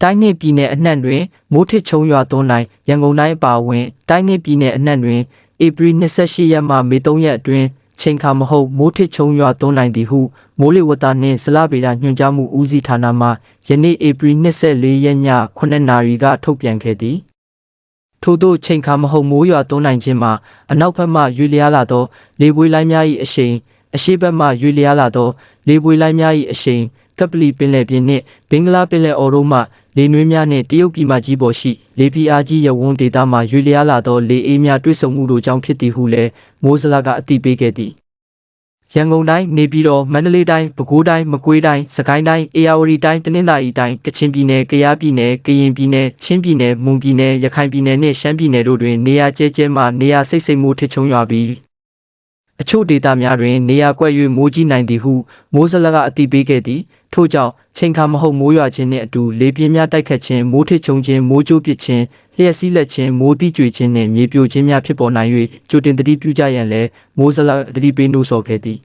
တိုင်းနှင့်ပြည်နယ်အနှံ့တွင်မိုးထစ်ချုံရွာသွန်းတိုင်းရန်ကုန်တိုင်းအပါအဝင်တိုင်းနှင့်ပြည်နယ်အနှံ့တွင်ဧပြီ28ရက်မှမေ3ရက်အတွင်းချိန်ခါမဟုတ်မိုးထစ်ချုံရွာသွန်းနိုင်သည်ဟုမိုးလေဝသနှင့်ဇလဗေဒညွှန်ကြားမှုဦးစီးဌာနမှယနေ့ဧပြီ24ရက်ည9:00နာရီကထုတ်ပြန်ခဲ့သည်ထို့သောချိန်ခါမဟုတ်မိုးရွာသွန်းနိုင်ခြင်းမှာအနောက်ဘက်မှရွေလျားလာသော လေပွေလိုင်းများ၏အရှိန်အရှေ့ဘက်မှရွေလျားလာသော လေပွေလိုင်းများ၏အရှိန် ကပလီပင်လယ်ပြင်နှင့်ဘင်္ဂလားပင်လယ်အော်တို့မှလေနွေးများနှင့်တရုတ်ပြည်မကြီးပေါ်ရှိလေပြင်းအားကြီးရဝန်းဒေသမှရွေလျားလာသောလေအေးများတွိတ်ဆုံမှုတို့ကြောင့်ဖြစ်သည်ဟုလည်းမိုးစလကအသိပေးခဲ့သည်ရန်ကုန်တိုင်းနေပြည်တော်မန္တလေးတိုင်းပဲခူးတိုင်းမကွေးတိုင်းစကိုင်းတိုင်းအေရဝတီတိုင်းတနင်္သာရီတိုင်းကချင်ပြည်နယ်ကယားပြည်နယ်ကရင်ပြည်နယ်ချင်းပြည်နယ်မွန်ပြည်နယ်ရခိုင်ပြည်နယ်နှင့်ရှမ်းပြည်နယ်တို့တွင်နေရာကျဲကျဲမှနေရာစိတ်စိမ်မှုထစ်ချုံရွာပြီး အချို့ဒေသများတွင် နေရာကွက်၍မိုးကြီးနိုင်သည်ဟုမိုးစလကအသိပေးခဲ့သည်ထို့ကြောင့်ချိန်ခါမဟုတ်မိုးရွာခြင်းနှင့်အတူလေပြင်းများတိုက်ခတ်ခြင်းမိုးထစ်ချုံခြင်းမိုးကြိုးပစ်ခြင်းလျှက်စီးလက်ခြင်းမိုးတိကျွေခြင်းနှင့်မြေပြိုခြင်းများဖြစ်ပေါ်နိုင်၍ကြိုတင်သတိပြုကြရန်လည်းမိုးစလကသတိပေးနှိုးဆော်ခဲ့သည်